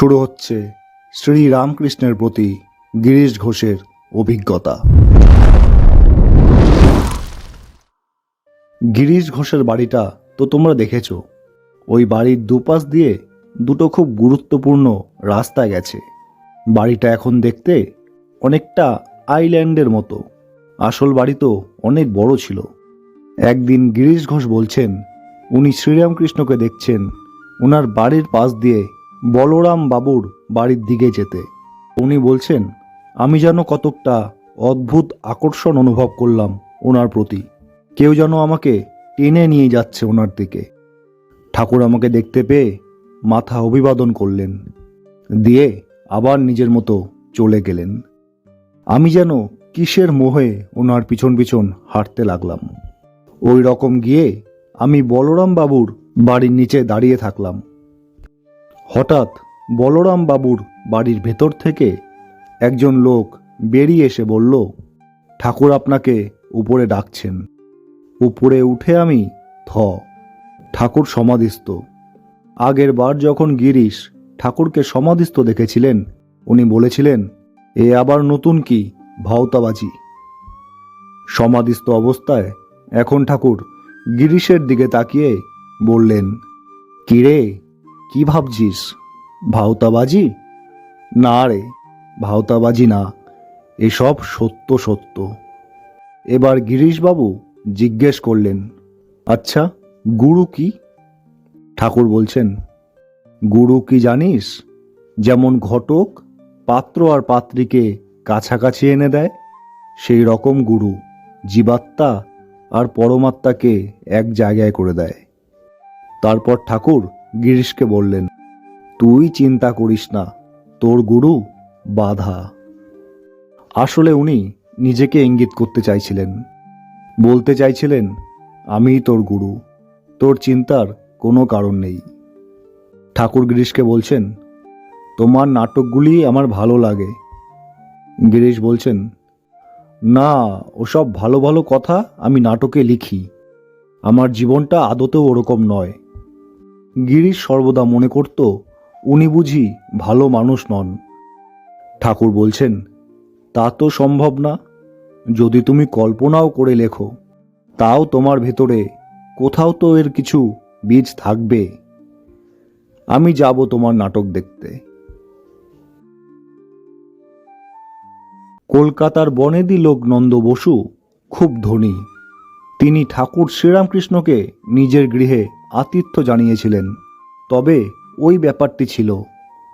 শুরু হচ্ছে শ্রী রামকৃষ্ণের প্রতি গিরিশ ঘোষের অভিজ্ঞতা। গিরিশ ঘোষের বাড়িটা তো তোমরা দেখেছ। ওই বাড়ির দুপাশ দিয়ে দুটো খুব গুরুত্বপূর্ণ রাস্তা গেছে। বাড়িটা এখন দেখতে অনেকটা আইল্যান্ডের মতো। আসল বাড়ি তো অনেক বড় ছিল। একদিন গিরিশ ঘোষ বলছেন, উনি শ্রীরামকৃষ্ণকে দেখছেন। ওনার বাড়ির পাশ দিয়ে বলরাম বাবুর বাড়ির দিকে যেতে। উনি বলছেন, আমি যেন কতকটা অদ্ভুত আকর্ষণ অনুভব করলাম ওনার প্রতি। কেউ যেন আমাকে টেনে নিয়ে যাচ্ছে ওনার দিকে। ঠাকুর আমাকে দেখতে পেয়ে মাথা অভিবাদন করলেন, দিয়ে আবার নিজের মতো চলে গেলেন। আমি যেন কিসের মোহে ওনার পিছন পিছন হাঁটতে লাগলাম। ওই রকম গিয়ে আমি বলরাম বাবুর বাড়ির নিচে দাঁড়িয়ে থাকলাম। হঠাৎ বলরাম বাবুর বাড়ির ভেতর থেকে একজন লোক বেরিয়ে এসে বলল, ঠাকুর আপনাকে উপরে ডাকছেন। উপরে উঠে আমি থ ঠাকুর সমাধিস্থ। আগের বার যখন গিরিশ ঠাকুরকে সমাধিস্থ দেখেছিলেন, উনি বলেছিলেন, এ আবার নতুন কি ভাওতাবাজি? সমাধিস্থ অবস্থায় এখন ঠাকুর গিরিশের দিকে তাকিয়ে বললেন কিরে কি ভাবছিস? ভাওতাবাজি? না রে, ভাওতাবাজি না। এসব সত্য সত্য। এবার গিরিশবাবু জিজ্ঞেস করলেন আচ্ছা গুরু কি? ঠাকুর বলছেন, গুরু কি জানিস? যেমন ঘটক পাত্র আর পাত্রীকে কাছাকাছি এনে দেয়, সেই রকম গুরু জীবাত্মা আর পরমাত্মাকে এক জায়গায় করে দেয়। তারপর ঠাকুর গিরিশকে বললেন, তুই চিন্তা করিস না, তোর গুরু বাধা। আসলে উনি নিজেকে ইঙ্গিত করতে চাইছিলেন। বলতে চাইছিলেন, আমি তোর গুরু, তোর চিন্তার কোনো কারণ নেই। ঠাকুর গিরিশকে বলছেন, তোমার নাটকগুলি আমার ভালো লাগে। গিরিশ বলছেন, না, ওসব ভালো ভালো কথা আমি নাটকে লিখি। আমার জীবনটা আদতেও ওরকম নয়। গিরিশ সর্বদা মনে করত, উনি বুঝি ভালো মানুষ নন। ঠাকুর বলছেন, তা তো সম্ভব না। যদি তুমি কল্পনাও করে লেখো, তাও তোমার ভেতরে কোথাও তো এর কিছু বীজ থাকবে। আমি যাব তোমার নাটক দেখতে। কলকাতার বনেদি লোক নন্দ বসু খুব ধনী। তিনি ঠাকুর শ্রীরামকৃষ্ণকে নিজের গৃহে আতিথ্য জানিয়েছিলেন, তবে ওই ব্যাপারটি ছিল,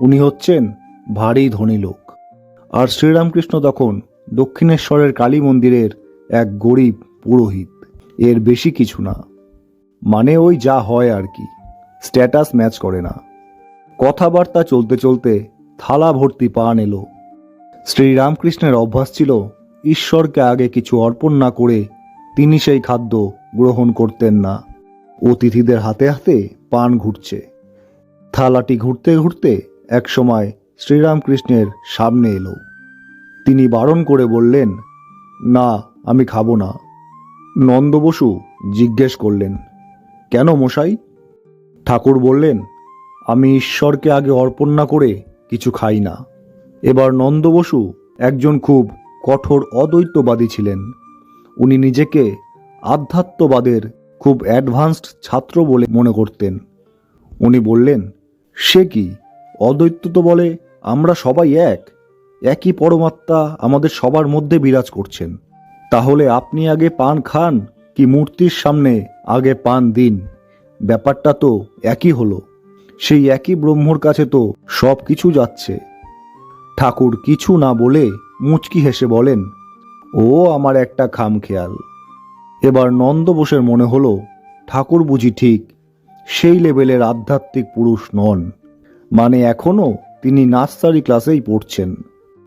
উনি হচ্ছেন ভারী ধনী লোক। আর শ্রীরামকৃষ্ণ তখন দক্ষিণেশ্বরের কালী মন্দিরের এক গরিব পুরোহিত, এর বেশি কিছু না। মানে ওই যা হয় আর কি, স্ট্যাটাস ম্যাচ করে না। কথাবার্তা চলতে চলতে থালা ভর্তি পান এলো। শ্রীরামকৃষ্ণের অভ্যাস ছিল, ঈশ্বরকে আগে কিছু অর্পণ না করে তিনি সেই খাদ্য গ্রহণ করতেন না। অতিথিদের হাতে হাতে পান ঘুরছে। থালাটি ঘুরতে ঘুরতে একসময় শ্রীরামকৃষ্ণের সামনে এলো। তিনি বারণ করে বললেন, না, আমি খাব না। নন্দ বসু জিজ্ঞেস করলেন, কেন মশাই? ঠাকুর বললেন, আমি ঈশ্বরকে আগে অর্পণ না করে কিছু খাই না। এবার নন্দ বসু একজন খুব কঠোর অদ্বৈতবাদী ছিলেন। উনি নিজেকে আধ্যাত্মবাদের খুব অ্যাডভান্সড ছাত্র বলে মনে করতেন। উনি বললেন, সে কি? অদ্বৈত তো বলে আমরা সবাই এক। একই পরমাত্মা আমাদের সবার মধ্যে বিরাজ করছেন। তাহলে আপনি আগে পান খান কি মূর্তির সামনে আগে পান দিন? ব্যাপারটা তো একই হলো। সেই একই ব্রহ্মর কাছে তো সব কিছু যাচ্ছে। ঠাকুর কিছু না বলে মুচকি হেসে বলেন, ও আমার একটা খাম খেয়াল এবার নন্দ বোসের মনে হলো, ঠাকুর বুঝি ঠিক, সেই লেভেলের আধ্যাত্মিক পুরুষ নন। মানে এখনও তিনি নার্সারি ক্লাসেই পড়ছেন।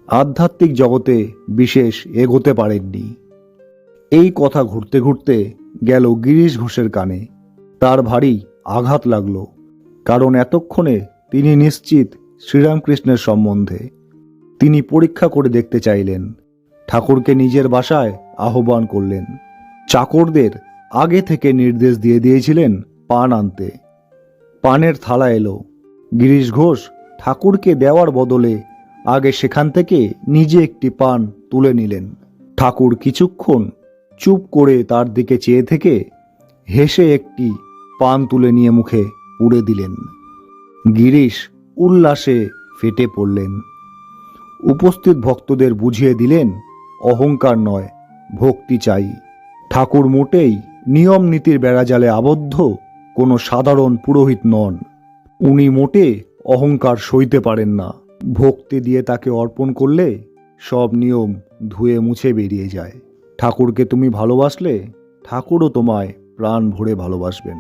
আধ্যাত্মিক জগতে বিশেষ এগোতে পারেননি। এই কথা ঘুরতে ঘুরতে গেল গিরিশ ঘোষের কানে। তার ভারী আঘাত লাগল, কারণ এতক্ষণে তিনি নিশ্চিত শ্রীরামকৃষ্ণের সম্বন্ধে। তিনি পরীক্ষা করে দেখতে চাইলেন। ঠাকুরকে নিজের বাসায় আহ্বান করলেন। চাকরদের আগে থেকে নির্দেশ দিয়ে দিয়েছিলেন পান আনতে। পানের থালা এলো। গিরিশ ঘোষ ঠাকুরকে দেওয়ার বদলে আগে সেখান থেকে নিজে একটি পান তুলে নিলেন। ঠাকুর কিছুক্ষণ চুপ করে তার দিকে চেয়ে থেকে হেসে একটি পান তুলে নিয়ে মুখে পুড়ে দিলেন। গিরিশ উল্লাসে ফেটে পড়লেন। উপস্থিত ভক্তদের বুঝিয়ে দিলেন, অহংকার নয়, ভক্তি চাই। ঠাকুর মোটেই নিয়ম নীতির বেড়াজালে আবদ্ধ কোনো সাধারণ পুরোহিত নন। উনি মোটে অহংকার সইতে পারেন না। ভক্তি দিয়ে তাকে অর্পণ করলে সব নিয়ম ধুয়ে মুছে বেরিয়ে যায়। ঠাকুরকে তুমি ভালোবাসলে ঠাকুরও তোমায় প্রাণ ভরে ভালোবাসবেন।